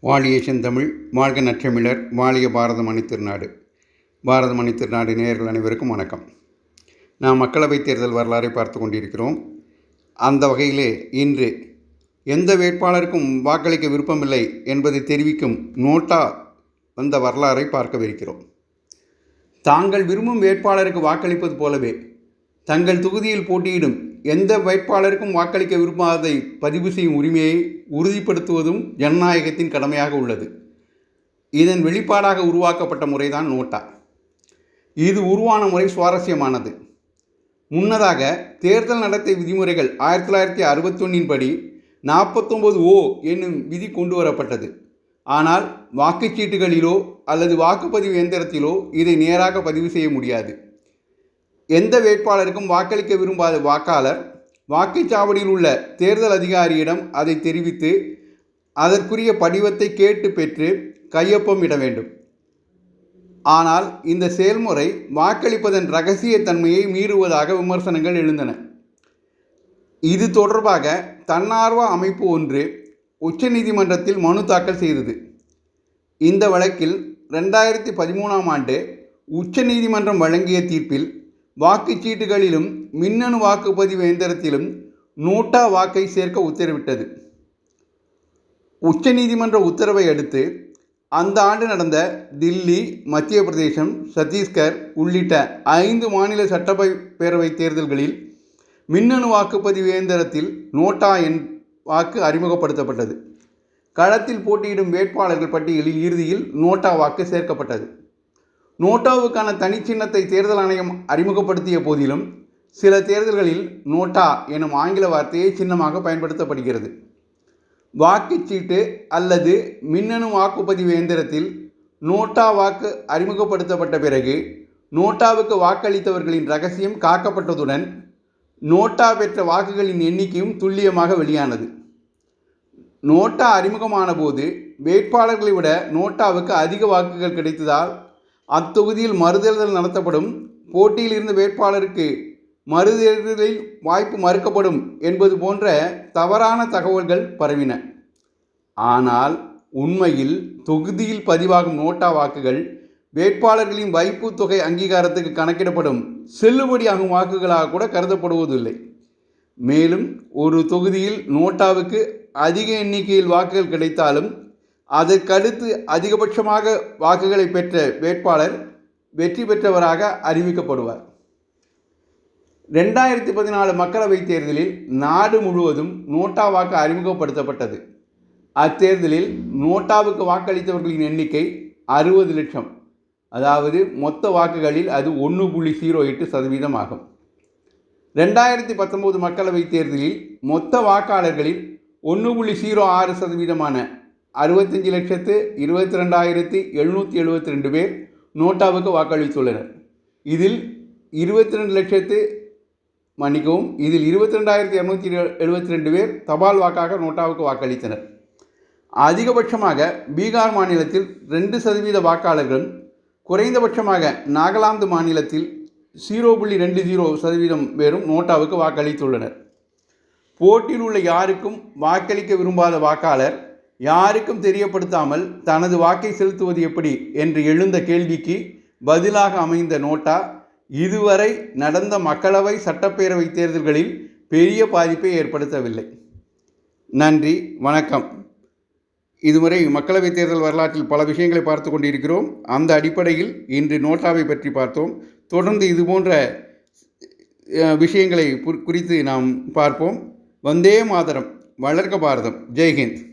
வாழிய செந்தமிழ் வாழ்க நற்றமிழர் வாழிய பாரத மணி திருநாடு. பாரத மணி திருநாடு நேயர்கள் அனைவருக்கும் வணக்கம். நாம் மக்களவைத் தேர்தல் வரலாறை பார்த்து கொண்டிருக்கிறோம். அந்த வகையிலே இன்று எந்த வேட்பாளருக்கும் வாக்களிக்க விருப்பமில்லை என்பதை தெரிவிக்கும் நோட்டா வந்த வரலாறை பார்க்கவிருக்கிறோம் தாங்கள் விரும்பும் வேட்பாளருக்கு வாக்களிப்பது போலவே தங்கள் தொகுதியில் போட்டியிடும் எந்த வேட்பாளருக்கும் வாக்களிக்க விரும்பாததை பதிவு செய்யும் உரிமையை உறுதிப்படுத்துவதும் ஜனநாயகத்தின் கடமையாக உள்ளது. இதன் வெளிப்பாடாக உருவாக்கப்பட்ட முறைதான் நோட்டா. இது உருவான முறை சுவாரஸ்யமானது. முன்னதாக தேர்தல் நடத்தை விதிமுறைகள் ஆயிரத்தி தொள்ளாயிரத்தி அறுபத்தொன்னின் படி நாற்பத்தொம்பது ஓ என்னும் விதி கொண்டு வரப்பட்டது. ஆனால் வாக்குச்சீட்டுகளிலோ அல்லது வாக்குப்பதிவு இயந்திரத்திலோ இதை நேராக பதிவு செய்ய முடியாது. எந்த வேட்பாளருக்கும் வாக்களிக்க விரும்பாத வாக்காளர் வாக்குச்சாவடியில் உள்ள தேர்தல் அதிகாரியிடம் அதை தெரிவித்து அதற்குரிய படிவத்தை கேட்டு பெற்று கையொப்பம் இட வேண்டும். ஆனால் இந்த செயல்முறை வாக்களிப்பதன் ரகசியத்தன்மையை மீறுவதாக விமர்சனங்கள் எழுந்தன. இது தொடர்பாக தன்னார்வ அமைப்பு ஒன்று உச்சநீதிமன்றத்தில் மனு தாக்கல் செய்தது. இந்த வழக்கில் ரெண்டாயிரத்தி பதிமூணாம் ஆண்டு உச்சநீதிமன்றம் வழங்கிய தீர்ப்பில் வாக்குச்சீட்டுகளிலும் மின்னணு வாக்குப்பதிவு இயந்திரத்திலும் நோட்டா வாக்கை சேர்க்க உத்தரவிட்டது. உச்சநீதிமன்ற உத்தரவை அடுத்து அந்த ஆண்டு நடந்த தில்லி மத்திய பிரதேசம் சத்தீஸ்கர் உள்ளிட்ட ஐந்து மாநில சட்டப்பேரவை தேர்தல்களில் மின்னணு வாக்குப்பதிவு இயந்திரத்தில் நோட்டா என் வாக்கு அறிமுகப்படுத்தப்பட்டது. களத்தில் போட்டியிடும் வேட்பாளர்கள் பட்டியலில் இறுதியில் நோட்டா வாக்கு சேர்க்கப்பட்டது. நோட்டாவுக்கான தனிச்சின்னத்தை தேர்தல் ஆணையம் அறிமுகப்படுத்திய போதிலும் சில தேர்தல்களில் நோட்டா எனும் ஆங்கில வார்த்தையை சின்னமாக பயன்படுத்தப்படுகிறது. வாக்குச்சீட்டு அல்லது மின்னணு வாக்குப்பதிவு இயந்திரத்தில் நோட்டா வாக்கு அறிமுகப்படுத்தப்பட்ட பிறகு நோட்டாவுக்கு வாக்களித்தவர்களின் ரகசியம் காக்கப்பட்டதுடன் நோட்டா பெற்ற வாக்குகளின் எண்ணிக்கையும் துல்லியமாக வெளியானது. நோட்டா அறிமுகமான போது வேட்பாளர்களை விட நோட்டாவுக்கு அதிக வாக்குகள் கிடைத்ததால் அத்தொகுதியில் மறுதேர்தல் நடத்தப்படும். போட்டியில் இருந்த வேட்பாளருக்கு மறுதேர்தலில் வாய்ப்பு மறுக்கப்படும் என்பது போன்ற தவறான தகவல்கள் பரவின. ஆனால் உண்மையில் தொகுதியில் பதிவாகும் நோட்டா வாக்குகள் வேட்பாளர்களின் வைப்பு தொகை அங்கீகாரத்துக்கு கணக்கிடப்படும் செல்லுபடியாகும் வாக்குகளாக கூட கருதப்படுவதில்லை. மேலும் ஒரு தொகுதியில் நோட்டாவுக்கு அதிக எண்ணிக்கையில் வாக்குகள் கிடைத்தாலும் அதற்கடுத்து அதிகபட்சமாக வாக்குகளை பெற்ற வேட்பாளர் வெற்றி பெற்றவராக அறிவிக்கப்படுவார். ரெண்டாயிரத்தி பதினாலு மக்களவைத் தேர்தலில் நாடு முழுவதும் நோட்டா வாக்கு அறிமுகப்படுத்தப்பட்டது. அத்தேர்தலில் நோட்டாவுக்கு வாக்களித்தவர்களின் எண்ணிக்கை அறுபது லட்சம். அதாவது மொத்த வாக்குகளில் அது ஒன்று புள்ளி ஜீரோ எட்டு சதவீதம் ஆகும். ரெண்டாயிரத்தி பத்தொம்போது மக்களவைத் தேர்தலில் மொத்த வாக்காளர்களில் ஒன்று புள்ளி ஜீரோ ஆறு சதவீதமான அறுபத்தஞ்சு லட்சத்து இருபத்தி ரெண்டாயிரத்தி எழுநூற்றி எழுபத்தி ரெண்டு பேர் நோட்டாவுக்கு வாக்களித்துள்ளனர். இதில் இருபத்தி ரெண்டு லட்சத்து மன்னிக்கவும் இதில் இருபத்தி ரெண்டாயிரத்தி இரநூத்தி எழுபத்தி ரெண்டு பேர் தபால் வாக்காக நோட்டாவுக்கு வாக்களித்தனர். அதிகபட்சமாக பீகார் மாநிலத்தில் ரெண்டு சதவீத வாக்காளர்களும் குறைந்தபட்சமாக நாகாலாந்து மாநிலத்தில் ஜீரோ புள்ளி ரெண்டு ஜீரோ சதவீதம் பேரும் நோட்டாவுக்கு வாக்களித்துள்ளனர். போட்டியில் உள்ள யாருக்கும் வாக்களிக்க விரும்பாத வாக்காளர் யாருக்கும் தெரியப்படுத்தாமல் தனது வாக்கை செலுத்துவது எப்படி என்று எழுந்த கேள்விக்கு பதிலாக அமைந்த நோட்டா இதுவரை நடந்த மக்களவை சட்டப்பேரவை தேர்தல்களில் பெரிய பாதிப்பை ஏற்படுத்தவில்லை. நன்றி வணக்கம். இதுவரை மக்களவைத் தேர்தல் வரலாற்றில் பல விஷயங்களை பார்த்து கொண்டிருக்கிறோம். அந்த அடிப்படையில் இன்று நோட்டாவை பற்றி பார்த்தோம். தொடர்ந்து இதுபோன்ற விஷயங்களை குறித்து நாம் பார்ப்போம். வந்தே மாதரம் வளர்க்க பாரதம். ஜெய்ஹிந்த்.